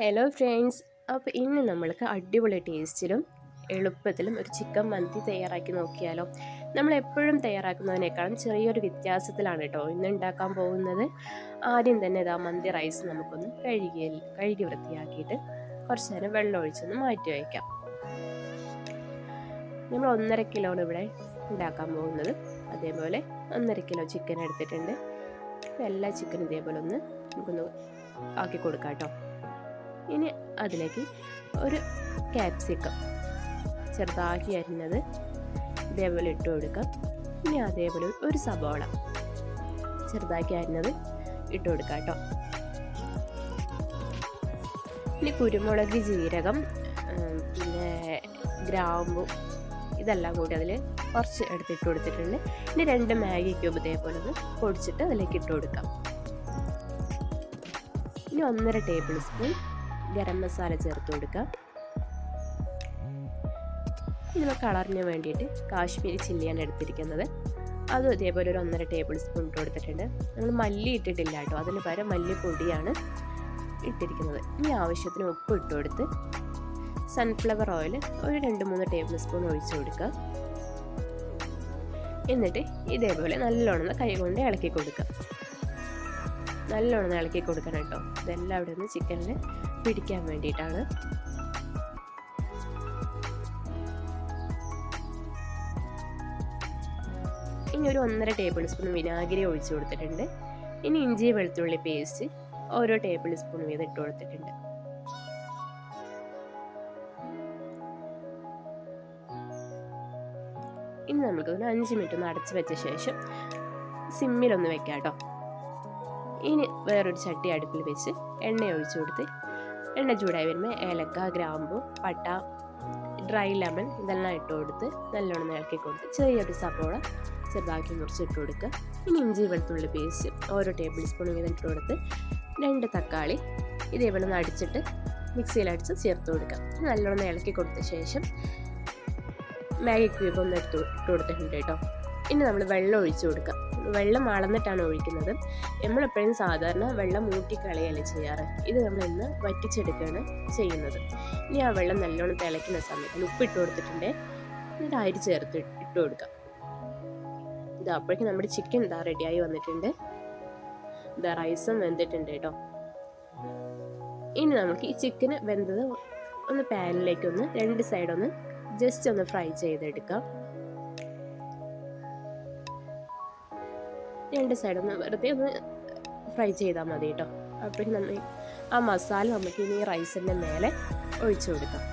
Hello friends അപ്പോൾ ഇന്ന് നമ്മൾക്ക് അടിപൊളി ടേസ്റ്റിലും എളുപ്പത്തിലും ഒരു ചിക്കൻ മന്തി തയ്യാറാക്കി നോക്കിയാലോ. നമ്മൾ എപ്പോഴും തയ്യാറാക്കുന്നതിനേക്കാളും ചെറിയൊരു വ്യത്യാസത്തിലാണ് കേട്ടോ ഇന്ന് ഉണ്ടാക്കാൻ പോകുന്നത്. ആദ്യം തന്നെ ഇതാ മന്തി റൈസ് നമുക്കൊന്ന് കഴുകി കഴുകി വൃത്തിയാക്കിയിട്ട് കുറച്ച് നേരം വെള്ളം ഒഴിച്ചൊന്ന് മാറ്റി വയ്ക്കാം. നമ്മൾ ഒന്നര കിലോണ് ഇവിടെ ഉണ്ടാക്കാൻ പോകുന്നത്. അതേപോലെ ഒന്നര കിലോ ചിക്കൻ എടുത്തിട്ടുണ്ട്. എല്ലാ ചിക്കനും ഇതേപോലെ ഒന്ന് നമുക്കൊന്ന് ആക്കി കൊടുക്കാം കേട്ടോ. ഇനി അതിലേക്ക് ഒരു ക്യാപ്സിക്കം ചെറുതാക്കി അരിഞ്ഞത് ഇതേപോലെ ഇട്ട് കൊടുക്കാം. ഇനി അതേപോലെ ഒരു സബോള ചെറുതാക്കി അരിഞ്ഞത് ഇട്ട് കൊടുക്കാം കേട്ടോ. ഇനി കുരുമുളക് ജീരകം പിന്നെ ഗ്രാമ്പു ഇതെല്ലാം കൂടി അതിൽ കുറച്ച് എടുത്തിട്ട് കൊടുത്തിട്ടുണ്ട്. ഇനി രണ്ട് മാഗി ക്യൂബ് ഇതേപോലെ ഒന്ന് പൊടിച്ചിട്ട് അതിലേക്ക് ഇട്ട് കൊടുക്കാം. ഇനി ഒന്നര ടേബിൾ സ്പൂൺ ഗരം മസാല ചേർത്ത് കൊടുക്കാം. ഇതിന് കളറിന് വേണ്ടിയിട്ട് കാശ്മീരി ചില്ലിയാണ് എടുത്തിരിക്കുന്നത്. അതും ഇതേപോലെ ഒരു ഒന്നര ടേബിൾ സ്പൂൺ ഇട്ട് കൊടുത്തിട്ടുണ്ട്. നമ്മൾ മല്ലി ഇട്ടിട്ടില്ല കേട്ടോ. അതിന് പകരം മല്ലിപ്പൊടിയാണ് ഇട്ടിരിക്കുന്നത്. ഇനി ആവശ്യത്തിന് ഉപ്പ് ഇട്ട് കൊടുത്ത് സൺഫ്ലവർ ഓയിൽ ഒരു രണ്ട് മൂന്ന് ടേബിൾ സ്പൂൺ ഒഴിച്ചു കൊടുക്കുക. എന്നിട്ട് ഇതേപോലെ നല്ലോണം കൈ കൊണ്ട് ഇളക്കി കൊടുക്കുക. നല്ലോണം ഇളക്കി കൊടുക്കണം കേട്ടോ. ഇതെല്ലാം അവിടെ നിന്ന് ചിക്കനിൽ പിടിക്കാൻ വേണ്ടിയിട്ടാണ്. ഇനി ഒരു ഒന്നര ടേബിൾ സ്പൂൺ വിനാഗിരി ഒഴിച്ചു കൊടുത്തിട്ടുണ്ട്. ഇനി ഇഞ്ചി വെളുത്തുള്ളി പേസ്റ്റ് ഓരോ ടേബിൾ സ്പൂൺ വീതം ഇട്ട് കൊടുത്തിട്ടുണ്ട്. ഇനി നമുക്ക് ഒരു അഞ്ച് മിനിറ്റ് ഒന്ന് അടച്ചു വെച്ച ശേഷം സിമ്മിലൊന്ന് വെക്കാം കേട്ടോ. ഇനി വേറൊരു ചട്ടി അടുപ്പിൽ വെച്ച് എണ്ണ ഒഴിച്ചു കൊടുത്ത് എണ്ണ ചൂടായി വരുമ്പോൾ ഏലക്ക ഗ്രാമ്പു പട്ട ഡ്രൈ ലെമൺ ഇതെല്ലാം ഇട്ട് കൊടുത്ത് നല്ലോണം ഇളക്കി കൊടുത്ത് ചെറിയൊരു സപ്പോള ചെറുതാക്കി മുറിച്ച് ഇട്ട് കൊടുക്കുക. ഇനി ഇഞ്ചി വെളുത്തുള്ളി പേസ്റ്റ് ഓരോ ടേബിൾ സ്പൂൺ വീതം ഇട്ട് കൊടുത്ത് രണ്ട് തക്കാളി ഇതേപോലെ ഒന്ന് അടിച്ചിട്ട് മിക്സിയിൽ അടിച്ച് ചേർത്ത് കൊടുക്കുക. നല്ലോണം ഇളക്കി കൊടുത്ത ശേഷം മാഗി ക്യൂബ് ഒന്ന് എടുത്ത് ഇട്ട് കൊടുത്തിട്ടുണ്ട് കേട്ടോ. ഇനി നമ്മൾ വെള്ളം ഒഴിച്ചു കൊടുക്കുക വെള്ളം അളന്നിട്ടാണ് ഒഴിക്കുന്നത്. നമ്മളെപ്പോഴും സാധാരണ വെള്ളം ഊട്ടിക്കളയല്ല ചെയ്യാറ്? ഇത് നമ്മൾ ഇന്ന് വറ്റിച്ചെടുക്കുകയാണ് ചെയ്യുന്നത്. ഇനി ആ വെള്ളം നല്ലോണം തിളയ്ക്കുന്ന സമയത്ത് ഉപ്പിട്ട് കൊടുത്തിട്ടുണ്ട്. എന്നിട്ട് അരി ചേർത്ത് ഇട്ട് കൊടുക്കാം. ഇത് അപ്പോഴേക്കും നമ്മുടെ ചിക്കൻ ഇതാ റെഡിയായി വന്നിട്ടുണ്ട്. ഇതാ റൈസും വെന്തിട്ടുണ്ട് കേട്ടോ. ഇനി നമുക്ക് ഈ ചിക്കന് വെന്തത് ഒന്ന് പാനിലേക്ക് ഒന്ന് രണ്ട് സൈഡൊന്ന് ജസ്റ്റ് ഒന്ന് ഫ്രൈ ചെയ്തെടുക്കാം. രണ്ട് സൈഡ് ഒന്ന് വെറുതെ ഒന്ന് ഫ്രൈ ചെയ്താൽ മതി കേട്ടോ അപ്പോഴേക്കും നമ്മൾ ആ മസാല നമുക്ക് ഇനി റൈസിന്റെ മേലെ ഒഴിച്ചു കൊടുക്കാം.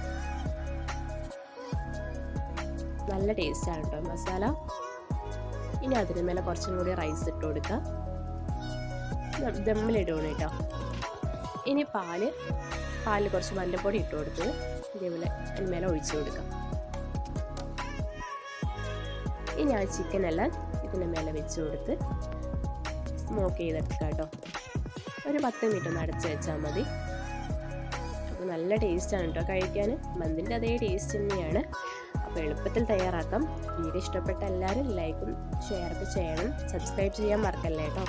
നല്ല ടേസ്റ്റാണ് കേട്ടോ മസാല. ഇനി അതിന് മേലെ കുറച്ചും കൂടി റൈസ് ഇട്ട് കൊടുക്കാം. ദമ്മിലിടണം കേട്ടോ ഇനി പാൽ പാലിൽ കുറച്ച് മല്ലപ്പൊടി ഇട്ട് കൊടുത്ത് ഇതേപോലെ അതിന് മേലെ ഒഴിച്ചു കൊടുക്കാം. ഇനി ആ ചിക്കനെല്ലാം ഇതിന്റെ മേലെ വെച്ച് കൊടുത്ത് സ്മോക്ക് ചെയ്തെടുക്കുക കേട്ടോ. ഒരു പത്ത് മിനിറ്റ് ഒന്ന് അടച്ച് വെച്ചാൽ മതി. അപ്പോൾ നല്ല ടേസ്റ്റാണ് കേട്ടോ കഴിക്കാൻ. മന്തിന്റെ അതേ ടേസ്റ്റ് തന്നെയാണ്. അപ്പോൾ എളുപ്പത്തിൽ തയ്യാറാക്കാം. വീഡിയോ ഇഷ്ടപ്പെട്ട എല്ലാവരും ലൈക്കും ഷെയറൊക്കെ ചെയ്യണം. സബ്സ്ക്രൈബ് ചെയ്യാൻ മറക്കല്ലേ കേട്ടോ.